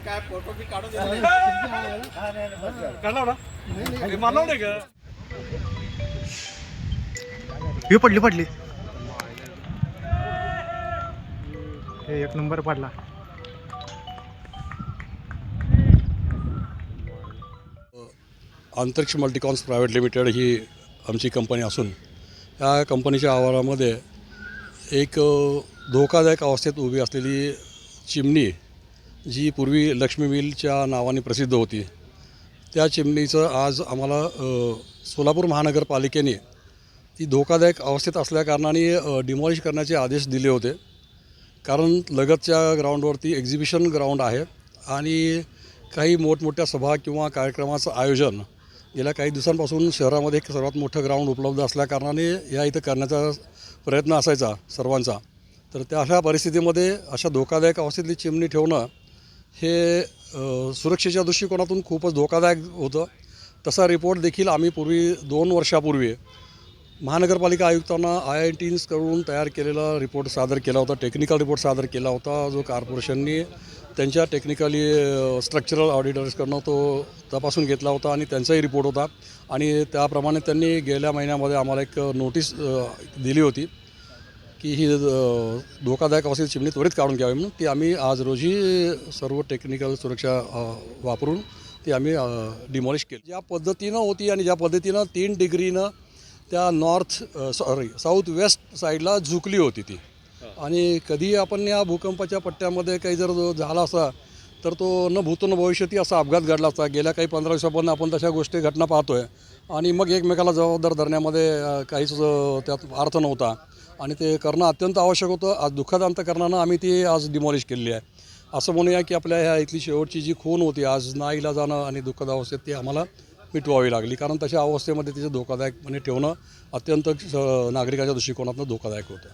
काय फोटो बी काढून देतो. काढला ना मानव नाही का हे पडली पडली हे एक नंबर पडला अंतरिक्ष मल्टिकॉन्स प्रायव्हेट लिमिटेड ही आमची कंपनी असून या कंपनीच्या आवारामध्ये एक धोकादायक अवस्थेत उभी असलेली चिमणी जी पूर्वी लक्ष्मी मिलच्या नावाने प्रसिद्ध होती त्या चिमणीचं आज आम्हाला सोलापूर महानगरपालिकेने ती धोकादायक अवस्थेत असल्याकारणाने डिमॉलिश करण्याचे आदेश दिले होते. कारण लगतच्या ग्राउंडवरती एक्झिबिशन ग्राउंड आहे आणि काही मोठमोठ्या सभा किंवा कार्यक्रमाचं आयोजन गेल्या काही दिवसांपासून शहरामध्ये एक सर्वात मोठं ग्राउंड उपलब्ध असल्याकारणाने या इथं करण्याचा प्रयत्न असायचा सर्वांचा. तर त्या अशा परिस्थितीमध्ये अशा धोकादायक अवस्थेतली चिमणी ठेवणं हे सुरक्षेच्या दृष्टिकोनातून खूपच धोकादायक होतं. तसा रिपोर्ट देखील आम्ही पूर्वी दोन वर्षापूर्वी महानगरपालिका आयुक्तांना आय आय टीन्सकडून तयार केलेला रिपोर्ट सादर केला होता. टेक्निकल रिपोर्ट सादर केला होता जो कॉर्पोरेशननी त्यांच्या टेक्निकली स्ट्रक्चरल ऑडिटर्सकडनं तो तपासून घेतला होता आणि त्यांचाही रिपोर्ट होता. आणि त्याप्रमाणे त्यांनी गेल्या महिन्यामध्ये आम्हाला एक नोटीस दिली होती. की ही धोकादायक अवस्थेत चिमणी त्वरित काढून घ्यावी म्हणून ती आम्ही आज रोजी सर्व टेक्निकल सुरक्षा वापरून ती आम्ही डिमॉलिश केली. ज्या पद्धतीनं होती आणि ज्या पद्धतीनं तीन डिग्रीनं त्या नॉर्थ सॉरी साऊथ वेस्ट साईडला झुकली होती ती. आणि कधी आपण या भूकंपाच्या पट्ट्यामध्ये काही जर झाला असा तर तो न भूतो न भविष्यती असा अपघात घडला असता. गेल्या काही पंधरा दिवसापर्यंत आपण तशा गोष्टी घटना पाहतोय. आणि मग एकमेकाला जबाबदार धरण्यामध्ये काहीच त्यात अर्थ नव्हता. आणि ते करणं अत्यंत आवश्यक होतं. आज दुःखात अंतकरणानं आम्ही ती आज डिमॉलिश केलेली आहे. असं म्हणूया की आपल्या ह्या इथली शेवटची जी खून होती आज नाईला जाणं आणि दुःखद अवस्थेत ती आम्हाला मिटवावी लागली. कारण तशा अवस्थेमध्ये तिचं धोकादायकपणे ठेवणं अत्यंत नागरिकाच्या दृष्टिकोनातून धोकादायक होतं.